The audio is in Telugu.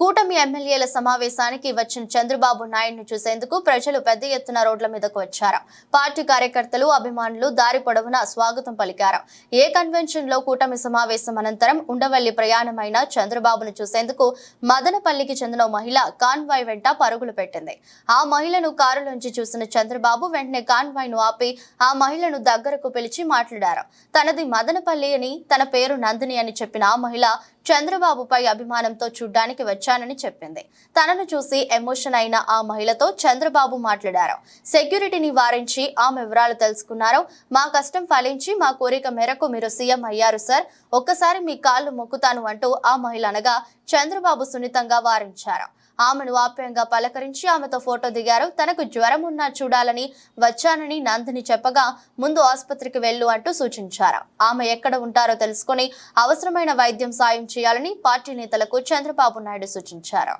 కూటమి ఎమ్మెల్యేల సమావేశానికి వచ్చిన చంద్రబాబు నాయుడును చూసేందుకు ప్రజలు పెద్ద ఎత్తున రోడ్ల మీదకు వచ్చారు. పార్టీ కార్యకర్తలు అభిమానులు దారి పొడవునా స్వాగతం పలికారు. ఏ కన్వెన్షన్లో కూటమి సమావేశం అనంతరం ఉండవల్లి ప్రయాణమైన చంద్రబాబును చూసేందుకు మదనపల్లికి చెందిన మహిళ కాన్వాయ్ వెంట పరుగులు పెట్టింది. ఆ మహిళను కారులోంచి చూసిన చంద్రబాబు వెంటనే కాన్వాయ్ను ఆపి ఆ మహిళను దగ్గరకు పిలిచి మాట్లాడారు. తనది మదనపల్లి అని తన పేరు నందిని అని చెప్పిన ఆ మహిళ చంద్రబాబుపై అభిమానంతో చూడ్డానికి వచ్చానని చెప్పింది. తనను చూసి ఎమోషన్ అయిన ఆ మహిళతో చంద్రబాబు మాట్లాడారు. సెక్యూరిటీని వారించి ఆమె వివరాలు తెలుసుకున్నారు. మా కష్టం ఫలించి మా కోరిక మేరకు మీరు సీఎం అయ్యారు సార్. ఒక్కసారి మీ కాళ్ళు మొక్కుతాను అంటూ ఆ మహిళ అనగా చంద్రబాబు సున్నితంగా వారించారు. ఆమెను ఆప్యాయంగా పలకరించి ఆమెతో ఫోటో దిగారు. తనకు జ్వరం ఉన్నా చూడాలని వచ్చానని నందిని చెప్పగా ముందు ఆసుపత్రికి వెళ్ళు అంటూ సూచించారు. ఆమె ఎక్కడ ఉంటారో తెలుసుకుని అవసరమైన వైద్యం సాయం చేయాలని పార్టీ నేతలకు చంద్రబాబు నాయుడు సూచించారు.